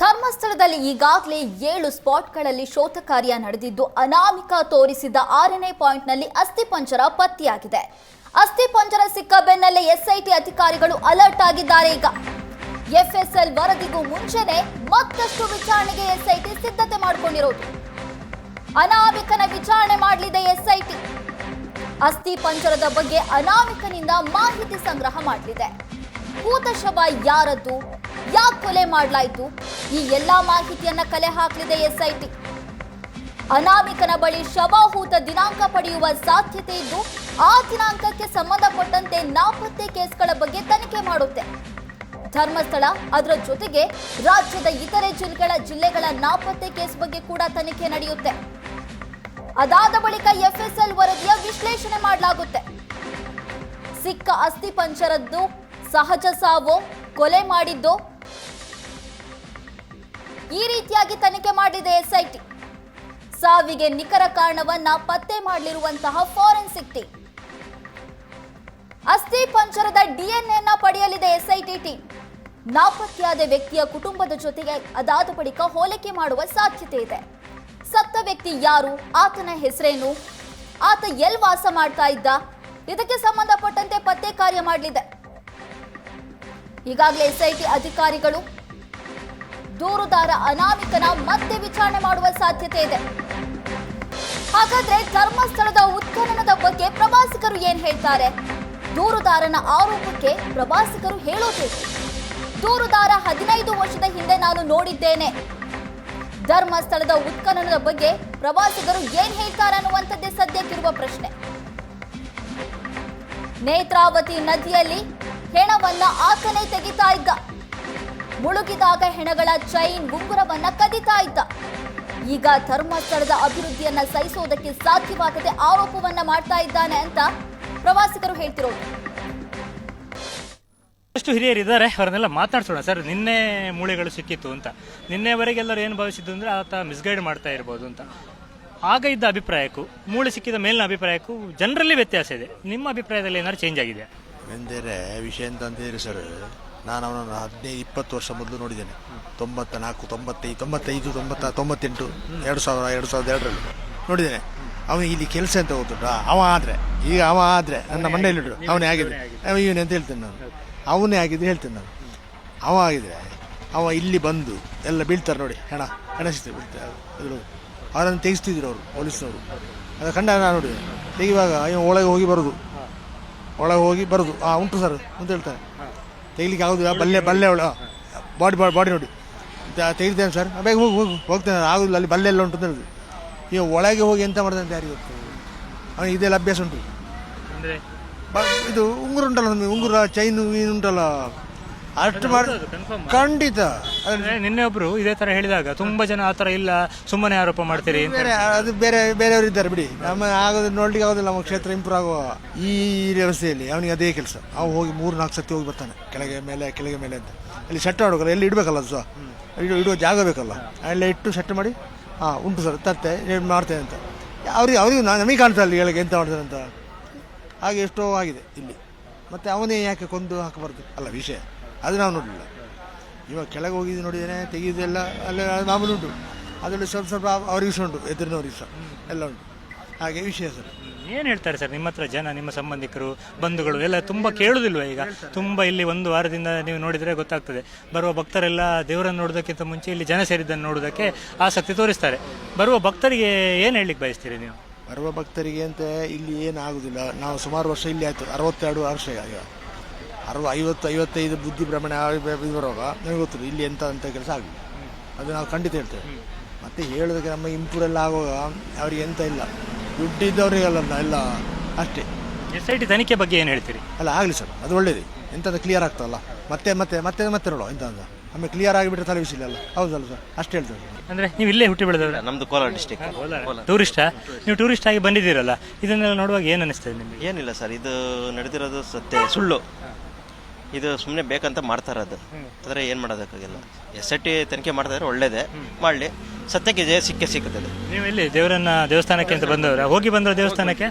ಧರ್ಮಸ್ಥಳದಲ್ಲಿ ಈಗಾಗಲೇ ಏಳು ಸ್ಪಾಟ್ಗಳಲ್ಲಿ ಶೋಧ ಕಾರ್ಯ ನಡೆದಿದ್ದು, ಅನಾಮಿಕ ತೋರಿಸಿದ ಆರನೇ ಪಾಯಿಂಟ್ನಲ್ಲಿ ಅಸ್ಥಿಪಂಜರ ಪತ್ತೆಯಾಗಿದೆ. ಅಸ್ಥಿಪಂಜರ ಸಿಕ್ಕ ಬೆನ್ನಲ್ಲೇ ಎಸ್ಐಟಿ ಅಧಿಕಾರಿಗಳು ಅಲರ್ಟ್ ಆಗಿದ್ದಾರೆ. ಈಗ ಎಫ್ಎಸ್ಎಲ್ ವರದಿಗೂ ಮುಂಚೆನೆ ಮತ್ತಷ್ಟು ವಿಚಾರಣೆಗೆ ಎಸ್ಐಟಿ ಸಿದ್ಧತೆ ಮಾಡಿಕೊಂಡಿರೋದು. ಅನಾಮಿಕನ ವಿಚಾರಣೆ ಮಾಡಲಿದೆ ಎಸ್ಐಟಿ. ಅಸ್ಥಿ ಪಂಜರದ ಬಗ್ಗೆ ಅನಾಮಿಕನಿಂದ ಮಾಹಿತಿ ಸಂಗ್ರಹ ಮಾಡಲಿದೆ. ಭೂತ ಶವ ಯಾರದ್ದು? ಯಾಕೆ ಕೊಲೆ ಮಾಡಲಾಯಿತು? ಈ ಎಲ್ಲ ಮಾಹಿತಿಯನ್ನ ಕಲೆ ಹಾಕಲಿದೆ ಎಸ್ಐಟಿ. ಅನಾಮಿಕನ ಬಳಿ ಶವಹೂತ ದಿನಾಂಕ ಪಡೆಯುವ ಸಾಧ್ಯತೆ ಇದ್ದು, ಆ ದಿನಾಂಕಕ್ಕೆ ಸಂಬಂಧಪಟ್ಟಂತೆ ನಾಪತ್ತೆ ಕೇಸ್ಗಳ ಬಗ್ಗೆ ತನಿಖೆ ಮಾಡುತ್ತೆ. ಧರ್ಮಸ್ಥಳ, ಅದರ ಜೊತೆಗೆ ರಾಜ್ಯದ ಇತರೆ ಜಿಲ್ಲೆಗಳ ಜಿಲ್ಲೆಗಳ ನಾಪತ್ತೆ ಕೇಸ್ ಬಗ್ಗೆ ಕೂಡ ತನಿಖೆ ನಡೆಯುತ್ತೆ. ಅದಾದ ಬಳಿಕ ಎಫ್ಎಸ್ಎಲ್ ವರದಿಯ ವಿಶ್ಲೇಷಣೆ ಮಾಡಲಾಗುತ್ತೆ. ಸಿಕ್ಕ ಅಸ್ಥಿ ಪಂಚರದ್ದು, ಸಹಜ ಸಾವೋ, ಕೊಲೆ ಮಾಡಿದ್ದೋ ಈ ರೀತಿಯಾಗಿ ತನಿಖೆ ಮಾಡಿದೆ ಎಸ್ಐಟಿ. ಸಾವಿಗೆ ನಿಖರ ಕಾರಣವನ್ನ ಪತ್ತೆ ಮಾಡಲಿರುವಂತಹ ಫಾರೆನ್ಸಿಕ್ ಟೀಮ್. ಅಸ್ಥಿ ಪಂಚರದ ಡಿಎನ್ಎನ ಪಡೆಯಲಿದೆ ಎಸ್ಐಟಿ ಟೀಮ್. ನಾಪತ್ತೆಯಾದ ವ್ಯಕ್ತಿಯ ಕುಟುಂಬದ ಜೊತೆಗೆ ಅದಾದ ಬಳಿಕ ಹೋಲಿಕೆ ಮಾಡುವ ಸಾಧ್ಯತೆ ಇದೆ. ಸತ್ತ ವ್ಯಕ್ತಿ ಯಾರು, ಆತನ ಹೆಸರೇನು, ಆತ ಎಲ್ ವಾಸ ಮಾಡ್ತಾ ಇದ್ದ, ಇದಕ್ಕೆ ಸಂಬಂಧಪಟ್ಟಂತೆ ಪತ್ತೆ ಕಾರ್ಯ ಮಾಡಲಿದೆ. ಈಗಾಗಲೇ ಎಸ್ಐಟಿ ಅಧಿಕಾರಿಗಳು ದೂರುದಾರ ಅನಾಮಿಕನ ಮತ್ತೆ ವಿಚಾರಣೆ ಮಾಡುವ ಸಾಧ್ಯತೆ ಇದೆ. ಹಾಗಾದ್ರೆ ಧರ್ಮಸ್ಥಳದ ಉತ್ಖನನದ ಬಗ್ಗೆ ಪ್ರವಾಸಿಗರು ಏನ್ ಹೇಳ್ತಾರೆ? ದೂರುದಾರನ ಆರೋಪಕ್ಕೆ ಪ್ರವಾಸಿಗರು ಹೇಳೋದು ದೂರುದಾರ ಹದಿನೈದು ವರ್ಷದ ಹಿಂದೆ ನಾನು ನೋಡಿದ್ದೇನೆ. ಧರ್ಮಸ್ಥಳದ ಉತ್ಖನನದ ಬಗ್ಗೆ ಪ್ರವಾಸಿಗರು ಏನ್ ಹೇಳ್ತಾರೆ ಅನ್ನುವಂಥದ್ದೇ ಸದ್ಯಕ್ಕಿರುವ ಪ್ರಶ್ನೆ. ನೇತ್ರಾವತಿ ನದಿಯಲ್ಲಿ ಹೆಣವನ್ನ ಆತನೇ ತೆಗಿತಾ ಇದ್ದ. ಮುಳುಗಿದಾಗ ಹೆಣಗಳ ಚೈನ್ ಉಂಗುರವನ್ನ ಕದಿತಾ ಇದ್ದ. ಈಗ ಧರ್ಮಸ್ಥಳದ ಅಭಿವೃದ್ಧಿಯನ್ನ ಸಹಿಸೋದಕ್ಕೆ ಸಾಧ್ಯವಾಗದೆ ಆರೋಪವನ್ನ ಮಾಡ್ತಾ ಇದ್ದಾನೆ ಅಂತ ಪ್ರವಾಸಿಗರು ಹೇಳ್ತಿರೋದು. ಎಷ್ಟು ಹಿರಿಯರು ಇದ್ದಾರೆ ಅವರನ್ನೆಲ್ಲ ಮಾತಾಡ್ಸೋಣ ಸರ್. ನಿನ್ನೆ ಮೂಳೆಗಳು ಸಿಕ್ಕಿತ್ತು ಅಂತ. ನಿನ್ನೆವರೆಗೆ ಎಲ್ಲರೂ ಏನು ಭಾವಿಸಿದ್ದು ಅಂದರೆ ಆತ ಮಿಸ್ಗೈಡ್ ಮಾಡ್ತಾ ಇರ್ಬೋದು ಅಂತ. ಆಗ ಇದ್ದ ಅಭಿಪ್ರಾಯಕ್ಕೂ ಮೂಳೆ ಸಿಕ್ಕಿದ ಮೇಲಿನ ಅಭಿಪ್ರಾಯಕ್ಕೂ ಜನರಲ್ಲಿ ವ್ಯತ್ಯಾಸ ಇದೆ. ನಿಮ್ಮ ಅಭಿಪ್ರಾಯದಲ್ಲಿ ಏನಾದ್ರು ಚೇಂಜ್ ಆಗಿದೆ ಎಂದರೆ ವಿಷಯ ಅಂತ ಹೇಳಿದ್ರೆ ಸರ್ ನಾನು ಅವನನ್ನು ಹದಿನೈದು ಇಪ್ಪತ್ತು ವರ್ಷ ಮೊದಲು ನೋಡಿದ್ದೇನೆ. ತೊಂಬತ್ತ ನಾಲ್ಕು ತೊಂಬತ್ತೈದು ತೊಂಬತ್ತೈದು ತೊಂಬತ್ತ ತೊಂಬತ್ತೆಂಟು ಎರಡು ಸಾವಿರ ಎರಡು ಸಾವಿರದ ಎರಡರಲ್ಲಿ ನೋಡಿದ್ದೇನೆ. ಅವನು ಇಲ್ಲಿ ಕೆಲಸ ಅಂತ ಗೊತ್ತುಂಟು ಅವ ಆದರೆ ಈಗ ಅವ ಆದರೆ ನನ್ನ ಮಂಡೆಯಲ್ಲಿಡು ಅವನೇ ಆಗಿದೆ ಅವ ಇವನೇ ಅಂತ ಹೇಳ್ತೇನೆ ನಾನು? ಅವನೇ ಆಗಿದೆ ಹೇಳ್ತೇನೆ ನಾನು. ಅವ ಆಗಿದ್ರೆ ಅವ ಇಲ್ಲಿ ಬಂದು ಎಲ್ಲ ಬೀಳ್ತಾರೆ ನೋಡಿ. ಹೆಣ ಹೆಣ ಸಿಗ್ತದೆ ಬೀಳ್ತಾರೆ. ಅವರನ್ನು ತೆಗಿಸ್ತಿದ್ರು ಅವರು ಪೊಲೀಸ್ನವರು. ಅದು ಕಂಡ ನಾನು ನೋಡಿ ತೆಗಿವಾಗ ಇವ ಒಳಗೆ ಹೋಗಿ ಬರೋದು. ಒಳಗೆ ಹೋಗಿ ಬರೋದು. ಹಾಂ ಉಂಟು ಸರ್ ಅಂತ ಹೇಳ್ತಾರೆ. ತೆಗಿಲಿಕ್ಕೆ ಆಗೋದಿಲ್ಲ ಬಲ್ಲೆ ಬಲ್ಲೆ ಅವಳು. ಬಾಡಿ ಬಾಡಿ ಬಾಡಿ ನೋಡಿ. ತೆಗಿತೇನೆ ಸರ್ ಬೇಗ ಹೋಗಿ ಹೋಗಿ ಹೋಗ್ತೇನೆ ಆಗೋದಿಲ್ಲ ಅಲ್ಲಿ ಬಲ್ಲೆ ಎಲ್ಲ ಉಂಟು ಅಂತ ಈಗ ಒಳಗೆ ಹೋಗಿ ಎಂತ ಮಾಡ್ದಂತ ಅಂತ ಯಾರಿಗೆ ಗೊತ್ತು? ಅವನಿಗೆ ಇದೆಲ್ಲ ಅಭ್ಯಾಸ ಉಂಟು. ಇದು ಉಂಗುರ ಉಂಟಲ್ಲ ನಮಗೆ ಉಂಗುರ ಚೈನು ಏನು ಉಂಟಲ್ಲ? ಅಷ್ಟು ಮಾಡಿ ಖಂಡಿತ. ನಿನ್ನೆ ಒಬ್ರು ಇದೇ ತರ ಹೇಳಿದಾಗ ತುಂಬಾ ಜನ ಆ ಥರ ಇಲ್ಲ ಸುಮ್ಮನೆ ಆರೋಪ ಮಾಡ್ತೀರಿ ಬೇರೆ ಅದು ಬೇರೆ ಬೇರೆಯವರು ಇದ್ದಾರೆ ಬಿಡಿ. ನಮ್ಮ ಆಗೋದು ನೋಡ್ಲಿಕ್ಕೆ ಆಗೋದಿಲ್ಲ ನಮ್ಮ ಕ್ಷೇತ್ರ ಇಂಪ್ರೂವ್ ಆಗುವ ಈ ವ್ಯವಸ್ಥೆಯಲ್ಲಿ. ಅವನಿಗೆ ಅದೇ ಕೆಲಸ. ಅವ ಹೋಗಿ ಮೂರು ನಾಲ್ಕು ಸತಿ ಹೋಗಿ ಬರ್ತಾನೆ ಕೆಳಗೆ ಮೇಲೆ ಕೆಳಗೆ ಮೇಲೆ ಅಂತ. ಅಲ್ಲಿ ಸೆಟ್ ಮಾಡೋಕಲ್ಲ ಎಲ್ಲಿ ಇಡಬೇಕಲ್ಲ ಅದು ಸಹ? ಇಡೋ ಇಡುವ ಜಾಗ ಬೇಕಲ್ಲ? ಎಲ್ಲ ಇಟ್ಟು ಸೆಟ್ ಮಾಡಿ ಹಾಂ ಉಂಟು ಸರ್ ತರ್ತೆ ಏನ್ ಮಾಡ್ತೇನೆ ಅಂತ. ಅವ್ರಿಗೆ ಅವ್ರಿಗೆ ನಮಗೆ ಕಾಣ್ತಾ ಇಲ್ಲ ಕೆಳಗೆ ಎಂತ ಮಾಡ್ತಾರೆ ಅಂತ. ಹಾಗೆ ಎಷ್ಟೋ ಆಗಿದೆ ಇಲ್ಲಿ. ಮತ್ತೆ ಅವನೇ ಯಾಕೆ ಕೊಂದು ಹಾಕಬಾರ್ದು? ಅಲ್ಲ ವಿಷಯ. ಅದು ನಾವು ನೋಡಲಿಲ್ಲ. ಇವಾಗ ಕೆಳಗೆ ಹೋಗಿದ್ದು ನೋಡಿದ್ದೇನೆ ತೆಗೆಯೋದೆಲ್ಲ ಅಲ್ಲೇ ಮಾಮೂಲು ಉಂಟು. ಅದರಲ್ಲಿ ಸ್ವಲ್ಪ ಸ್ವಲ್ಪ ಅವ್ರಿಗೆ ಸಹ ಉಂಟು ಎದುರಿನವ್ರಿಗೆ ಸಹ. ಎಲ್ಲ ಉಂಟು. ಹಾಗೆ ವಿಷಯ ಸರ್. ಏನು ಹೇಳ್ತಾರೆ ಸರ್ ನಿಮ್ಮ ಹತ್ರ ಜನ ನಿಮ್ಮ ಸಂಬಂಧಿಕರು ಬಂಧುಗಳು ಎಲ್ಲ ತುಂಬ ಕೇಳುದಿಲ್ವ ಈಗ? ತುಂಬ ಇಲ್ಲಿ ಒಂದು ವಾರದಿಂದ ನೀವು ನೋಡಿದರೆ ಗೊತ್ತಾಗ್ತದೆ. ಬರುವ ಭಕ್ತರೆಲ್ಲ ದೇವರನ್ನು ನೋಡೋದಕ್ಕಿಂತ ಮುಂಚೆ ಇಲ್ಲಿ ಜನ ಸೇರಿದ್ದನ್ನು ನೋಡೋದಕ್ಕೆ ಆಸಕ್ತಿ ತೋರಿಸ್ತಾರೆ. ಬರುವ ಭಕ್ತರಿಗೆ ಏನು ಹೇಳಲಿಕ್ಕೆ ಬಯಸ್ತೀರಿ ನೀವು? ಬರುವ ಭಕ್ತರಿಗೆ ಅಂತ ಇಲ್ಲಿ ಏನು ಆಗುದಿಲ್ಲ. ನಾವು ಸುಮಾರು ವರ್ಷ ಇಲ್ಲಿ ಆಯಿತು ಅರವತ್ತೆರಡು ವರ್ಷ ಈಗ. ಅರವ ಐವತ್ತು ಐವತ್ತೈದು ಬುದ್ಧಿ ಭ್ರಮಣ ಇದು ಬರುವಾಗ ನಮಗೆ ಗೊತ್ತಿಲ್ಲ ಇಲ್ಲಿ ಎಂತ ಅಂತ ಕೆಲಸ ಆಗಲಿ. ಅದು ನಾವು ಖಂಡಿತ ಹೇಳ್ತೇವೆ. ಮತ್ತೆ ಹೇಳೋದಕ್ಕೆ ನಮ್ಮ ಇಂಪ್ರೂವೆಲ್ಲ ಆಗುವಾಗ ಅವ್ರಿಗೆ ಎಂತ ಇಲ್ಲ. ದುಡ್ಡಿದ್ದವರಿಗೆಲ್ಲ ಎಲ್ಲ ಅಷ್ಟೇ. ಎಸ್ ಐ ಟಿ ತನಿಖೆ ಬಗ್ಗೆ ಏನು ಹೇಳ್ತೀರಿ? ಅಲ್ಲ ಆಗಲಿ ಸರ್ ಅದು ಒಳ್ಳೇದು. ಎಂತಂದ್ರೆ ಕ್ಲಿಯರ್ ಆಗ್ತದಲ್ಲ. ಮತ್ತೆ ಮತ್ತೆ ಮತ್ತೆ ಮತ್ತೆ ನೋಡುವ ಎಂತ ಅಂತ. ಆಮೇಲೆ ಕ್ಲಿಯರ್ ಆಗಿಬಿಟ್ರೆ ತಲೆ ಬಿಸಿಲ್ಲ ಅಲ್ಲ. ಹೌದಲ್ಲ ಸರ್ ಅಷ್ಟೇ ಹೇಳ್ತೇವೆ ಅಂದ್ರೆ ಅಂದರೆ ನೀವು ಇಲ್ಲೇ ಹುಟ್ಟಿ ಬೆಳೆದವ್ರ? ನಮ್ದು ಕೋಲಾರ ಡಿಸ್ಟಿಕ್ ಟೂರಿಸ್ಟಾ ನೀವು ಟೂರಿಸ್ಟ್ ಆಗಿ ಬಂದಿದ್ದೀರಲ್ಲ ಇದನ್ನೆಲ್ಲ ನೋಡುವಾಗ ಏನು ಅನಿಸ್ತದೆ ನಿಮಗೆ? ಏನಿಲ್ಲ ಸರ್ ಇದು ನಡೆದಿರೋದು ಸತ್ಯ ಸುಳ್ಳು. ಇದು ಸುಮ್ಮನೆ ಬೇಕಂತ ಮಾಡ್ತಾ ಅದು ಆದರೆ ಏನು ಮಾಡೋದಕ್ಕಾಗಿಲ್ಲ ಎಸ್ ಐ ಟಿ ತನಿಖೆ ಮಾಡಿದ್ರೆ ಒಳ್ಳೇದೇ. ಮಾಡಲಿ. ಸತ್ಯಕ್ಕೆ ಜಯ ಸಿಕ್ಕೇ ಸಿಕ್ಕುತ್ತದೆ ನೀವು ಇಲ್ಲಿ ದೇವರನ್ನ ದೇವಸ್ಥಾನಕ್ಕೆ ಅಂತ ಬಂದವ್ರ? ಹೋಗಿ ಬಂದ್ರ ದೇವಸ್ಥಾನಕ್ಕೆ?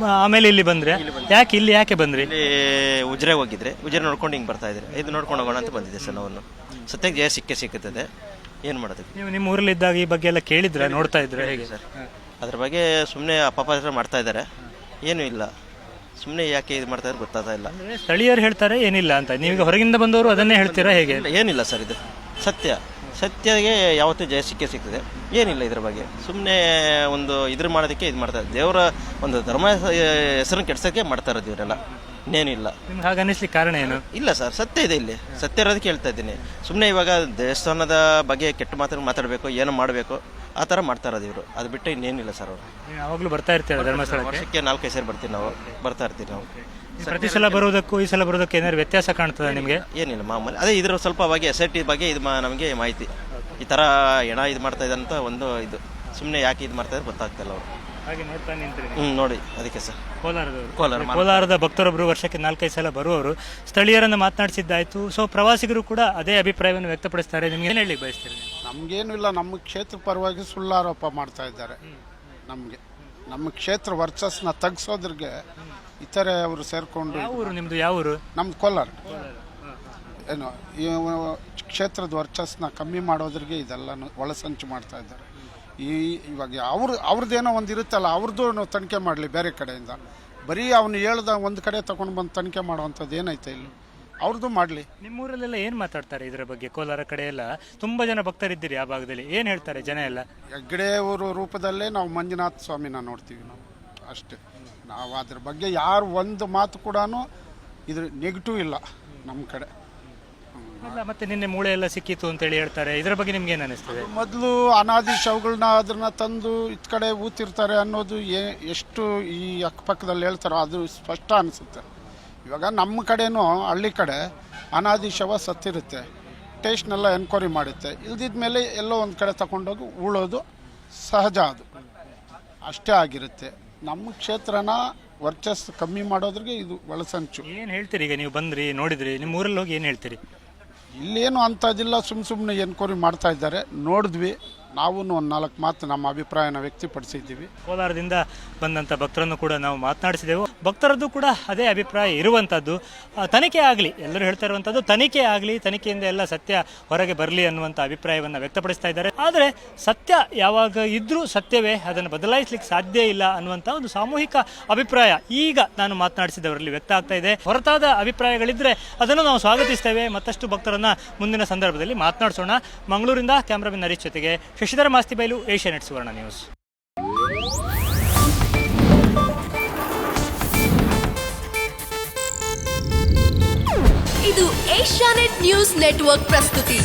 ಮ- ಆಮೇಲೆ ಇಲ್ಲಿ ಬಂದ್ರೆ? ಯಾಕೆ ಇಲ್ಲಿ ಯಾಕೆ ಬಂದ್ರಿ? ಇಲ್ಲಿ ಉಜ್ರೆ ಹೋಗಿದ್ರೆ. ಉಜ್ರೆ ನೋಡ್ಕೊಂಡು ಹಿಂಗೆ ಬರ್ತಾ ಇದ್ರೆ. ಇದು ನೋಡ್ಕೊಂಡು ಹೋಗೋಣ ಅಂತ ಬಂದಿದೆ ಸರ್ ನಾವು. ಸತ್ಯಕ್ಕೆ ಜಯ ಸಿಕ್ಕೇ ಸಿಕ್ಕುತ್ತದೆ ಏನು ಮಾಡೋದಕ್ಕೆ ನೀವು ನಿಮ್ಮ ಊರಲ್ಲಿದ್ದಾಗ ಈ ಬಗ್ಗೆ ಎಲ್ಲ ಕೇಳಿದ್ರೆ? ನೋಡ್ತಾ ಇದ್ರೆ ಹೇಗೆ? ಸರ್. ಅದ್ರ ಬಗ್ಗೆ ಸುಮ್ಮನೆ ಅಪಪಾತ್ರ ಮಾಡ್ತಾ ಇದ್ದಾರೆ. ಏನೂ ಇಲ್ಲ. ಸುಮ್ಮನೆ ಯಾಕೆ ಇದು ಮಾಡ್ತಾ ಇದ್ದಾರೆ ಗೊತ್ತಾಗ್ತಾ ಇಲ್ಲ. ಅಂದ್ರೆ ಸ್ಥಳೀಯರು ಹೇಳ್ತಾರೆ ಏನಿಲ್ಲ ಅಂತ. ನೀವು ಹೊರಗಿಂದ ಬಂದವರು ಅದನ್ನೇ ಹೇಳ್ತೀರಾ ಹೇಗೆ? ಇಲ್ಲ, ಏನಿಲ್ಲ ಸರ್ ಇದು. ಸತ್ಯ. ಸತ್ಯಗೆ ಯಾವತ್ತೂ ಜಯ ಸಿಕ್ಕೇ ಸಿಗ್ತದೆ. ಏನಿಲ್ಲ ಇದ್ರ ಬಗ್ಗೆ. ಸುಮ್ಮನೆ ಒಂದು ಇದ್ರ ಮಾಡೋದಕ್ಕೆ ಇದು ಮಾಡ್ತಾರೆ ದೇವರ ಒಂದು ಧರ್ಮ ಹೆಸರನ್ನು ಕೆಡ್ಸೋಕ್ಕೆ ಮಾಡ್ತಾ ಇರೋದು ಇವರೆಲ್ಲ. ಇನ್ನೇನಿಲ್ಲ. ನಿಮ್ಗೆ ಹಾಗೆ ಅನ್ನಿಸ್ಲಿಕ್ಕೆ ಕಾರಣ ಏನು? ಇಲ್ಲ ಸರ್ ಸತ್ಯ ಇದೆ ಇಲ್ಲಿ. ಸತ್ಯ ಇರೋದಕ್ಕೆ ಹೇಳ್ತಾ ಇದ್ದೀನಿ. ಸುಮ್ಮನೆ ಇವಾಗ ದೇವಸ್ಥಾನದ ಬಗ್ಗೆ ಕೆಟ್ಟ ಮಾತನ್ನು ಮಾತಾಡಬೇಕು ಏನು ಮಾಡಬೇಕು. ಆ ಥರ ಮಾಡ್ತಾ ಇರೋದು ಇವರು. ಅದು ಬಿಟ್ಟು ಇನ್ನೇನಿಲ್ಲ ಸರ್ ಅವರು. ನೀವು ಯಾವಾಗಲೂ ಬರ್ತಾ ಇರ್ತೀರ ಧರ್ಮಸ್ಥಳಕ್ಕೆ? ವರ್ಷಕ್ಕೆ ನಾಲ್ಕೈದು ಸೇರಿ ಬರ್ತೀವಿ ನಾವು. ಬರ್ತಾ ಇರ್ತೀವಿ ನಾವು. ಪ್ರತಿ ಸಲ ಬರೋದಕ್ಕೂ ಈ ಸಲ ಬರೋದಕ್ಕೆ ಏನಾದ್ರು ವ್ಯತ್ಯಾಸ ಕಾಣ್ತದೆ ನಿಮಗೆ? ಏನಿಲ್ಲ ಮಾಮೂಲಿ. ಅದೇ ಇದ್ರ ಸ್ವಲ್ಪ ಬಗ್ಗೆ ಎಸ್ ಐ ಟಿ ಬಗ್ಗೆ ಇದು ಮಾ- ನಮಗೆ ಮಾಹಿತಿ. ಈ ಥರ ಹೆಣ ಇದು ಮಾಡ್ತಾ ಇದೆ ಅಂತ ಒಂದು ಇದು. ಸುಮ್ಮನೆ ಯಾಕೆ ಇದು ಮಾಡ್ತಾ ಇದ್ದಾರೆ ಗೊತ್ತಾಗ್ತಿಲ್ಲ ಅವರು ಹಾಗೆ ನೋಡ್ತಾ ನಿಂತ್ರಿ ಹ್ಞೂ ನೋಡಿ ಅದಕ್ಕೆ ಸರ್. ಕೋಲಾರದವರು. ಕೋಲಾರ ಕೋಲಾರದ ಭಕ್ತರೊಬ್ಬರು ವರ್ಷಕ್ಕೆ ನಾಲ್ಕೈದು ಸಲ ಬರುವವರು. ಸ್ಥಳೀಯರನ್ನು ಮಾತನಾಡಿಸಿದ್ದಾಯಿತು. ಸೊ ಪ್ರವಾಸಿಗರು ಕೂಡ ಅದೇ ಅಭಿಪ್ರಾಯವನ್ನು ವ್ಯಕ್ತಪಡಿಸ್ತಾರೆ. ನಿಮ್ಗೆ ಏನು ಹೇಳಿ ಬಯಸ್ತೀರಿ ನೀವು? ನಮಗೇನು ಇಲ್ಲ ನಮ್ಮ ಕ್ಷೇತ್ರ ಪರವಾಗಿ ಸುಳ್ಳಾರೋಪ ಮಾಡ್ತಾ ಇದ್ದಾರೆ. ನಮಗೆ. ನಮ್ಮ ಕ್ಷೇತ್ರ ವರ್ಚಸ್ನ ತಗ್ಸೋದ್ರಿಗೆ ಇತರೆ ಅವರು ಸೇರಿಕೊಂಡು ಊರು ನಿಮ್ದು? ಯಾವ ಊರು? ನಮ್ಮ ಕೋಲಾರ. ಏನು ಈ ಕ್ಷೇತ್ರದ ವರ್ಚಸ್ನ ಕಮ್ಮಿ ಮಾಡೋದ್ರಿಗೆ ಇದೆಲ್ಲ ಒಳಸಂಚು ಮಾಡ್ತಾ ಇದ್ದಾರೆ. ಈ ಇವಾಗ ಅವ್ರ ಅವ್ರದ್ದೇನೋ ಒಂದು ಇರುತ್ತಲ್ಲ ಅವ್ರದ್ದು ತನಿಖೆ ಮಾಡಲಿ ಬೇರೆ ಕಡೆಯಿಂದ. ಬರೀ ಅವನು ಹೇಳ್ದ ಒಂದು ಕಡೆ ತಗೊಂಡು ಬಂದು ತನಿಖೆ ಮಾಡುವಂಥದ್ದು ಏನೈತೆ ಇಲ್ಲಿ? ಅವ್ರದ್ದು ಮಾಡಲಿ. ನಿಮ್ಮೂರಲ್ಲೆಲ್ಲ ಏನು ಮಾತಾಡ್ತಾರೆ ಇದರ ಬಗ್ಗೆ? ಕೋಲಾರ ಕಡೆ ಎಲ್ಲ ತುಂಬಾ ಜನ ಭಕ್ತರಿದ್ದೀರಿ ಆ ಭಾಗದಲ್ಲಿ. ಏನು ಹೇಳ್ತಾರೆ ಜನ ಎಲ್ಲ? ಹೆಗ್ಗಡೆ ಊರು ರೂಪದಲ್ಲೇ ನಾವು ಮಂಜುನಾಥ ಸ್ವಾಮಿನ ನೋಡ್ತೀವಿ ನಾವು. ಅಷ್ಟೇ. ನಾವು ಅದ್ರ ಬಗ್ಗೆ ಯಾರು ಒಂದು ಮಾತು ಕೂಡ ಇದ್ರ ನೆಗೆಟಿವ್ ಇಲ್ಲ ನಮ್ಮ ಕಡೆ. ಅಲ್ಲ ಮತ್ತೆ ನಿನ್ನೆ ಮೂಳೆ ಎಲ್ಲ ಸಿಕ್ಕಿತ್ತು ಅಂತೇಳಿ ಹೇಳ್ತಾರೆ. ಇದರ ಬಗ್ಗೆ ನಿಮ್ಗೆ ಏನು ಅನಿಸ್ತದೆ? ಮೊದಲು ಅನಾದಿ ಶವಗಳನ್ನ ಅದನ್ನ ತಂದು ಇತ್ ಕಡೆ ಊತಿರ್ತಾರೆ ಅನ್ನೋದು ಏ ಎಷ್ಟು ಈ ಅಕ್ಕಪಕ್ಕದಲ್ಲಿ ಹೇಳ್ತಾರೋ ಅದು ಸ್ಪಷ್ಟ ಅನಿಸುತ್ತೆ. ಇವಾಗ ನಮ್ಮ ಕಡೆನೂ ಹಳ್ಳಿ ಕಡೆ ಅನಾದಿ ಶವ ಸತ್ತಿರುತ್ತೆ. ಟೇಸ್ಟ್ನೆಲ್ಲ ಎನ್ಕ್ವೈರಿ ಮಾಡುತ್ತೆ. ಇಲ್ದಿದ ಮೇಲೆ ಎಲ್ಲೋ ಒಂದು ಕಡೆ ತಗೊಂಡೋಗಿ ಉಳೋದು ಸಹಜ ಅದು. ಅಷ್ಟೇ ಆಗಿರುತ್ತೆ. ನಮ್ಮ ಕ್ಷೇತ್ರನ ವರ್ಚಸ್ಸು ಕಮ್ಮಿ ಮಾಡೋದ್ರಿಗೆ ಇದು ಒಳಸಂಚು. ಏನು ಹೇಳ್ತೀರಿ ಈಗ ನೀವು ಬಂದ್ರಿ ನೋಡಿದ್ರಿ ನಿಮ್ಮ ಊರಲ್ಲಿ ಹೋಗಿ ಏನು ಹೇಳ್ತೀರಿ? ಇಲ್ಲೇನು ಅಂಥದ್ದಿಲ್ಲ ಸುಮ್ಮ ಸುಮ್ಮನೆ ಎನ್ಕ್ವೈರಿ ಮಾಡ್ತಾ ಇದ್ದಾರೆ. ನೋಡಿದ್ವಿ. ನಾವು ಒಂದು ನಾಲ್ಕು ಮಾತು ನಮ್ಮ ಅಭಿಪ್ರಾಯನ ವ್ಯಕ್ತಪಡಿಸಿದ್ದೀವಿ. ಕೋಲಾರದಿಂದ ಬಂದಂಥ ಭಕ್ತರನ್ನು ಕೂಡ ನಾವು ಮಾತನಾಡಿಸಿದೆವು. ಭಕ್ತರದ್ದು ಕೂಡ ಅದೇ ಅಭಿಪ್ರಾಯ ಇರುವಂಥದ್ದು ತನಿಖೆ ಆಗಲಿ, ಎಲ್ಲರೂ ಹೇಳ್ತಾ ಇರುವಂಥದ್ದು ತನಿಖೆ ಆಗಲಿ, ತನಿಖೆಯಿಂದ ಎಲ್ಲ ಸತ್ಯ ಹೊರಗೆ ಬರಲಿ ಅನ್ನುವಂಥ ಅಭಿಪ್ರಾಯವನ್ನು ವ್ಯಕ್ತಪಡಿಸ್ತಾ ಇದ್ದಾರೆ. ಆದರೆ ಸತ್ಯ ಯಾವಾಗ ಇದ್ರೂ ಸತ್ಯವೇ, ಅದನ್ನು ಬದಲಾಯಿಸಲಿಕ್ಕೆ ಸಾಧ್ಯ ಇಲ್ಲ ಅನ್ನುವಂಥ ಒಂದು ಸಾಮೂಹಿಕ ಅಭಿಪ್ರಾಯ ಈಗ ನಾನು ಮಾತನಾಡಿಸಿದವರಲ್ಲಿ ವ್ಯಕ್ತ ಆಗ್ತಾ ಇದೆ. ಹೊರತಾದ ಅಭಿಪ್ರಾಯಗಳಿದ್ದರೆ ಅದನ್ನು ನಾವು ಸ್ವಾಗತಿಸ್ತೇವೆ. ಮತ್ತಷ್ಟು ಭಕ್ತರನ್ನ ಮುಂದಿನ ಸಂದರ್ಭದಲ್ಲಿ ಮಾತನಾಡಿಸೋಣ. ಮಂಗಳೂರಿಂದ ಕ್ಯಾಮ್ರಾಮನ್ ಹರೀಶ್ ಜೊತೆಗೆ ಶಶಿಧರ ಮಾಸ್ತಿಬೈಲು ಏಷ್ಯಾನೆಟ್ ಸುವರ್ಣ ನ್ಯೂಸ್ ಇದು ಏಷ್ಯಾನೆಟ್ ನ್ಯೂಸ್ ನೆಟ್ವರ್ಕ್ ಪ್ರಸ್ತುತಿ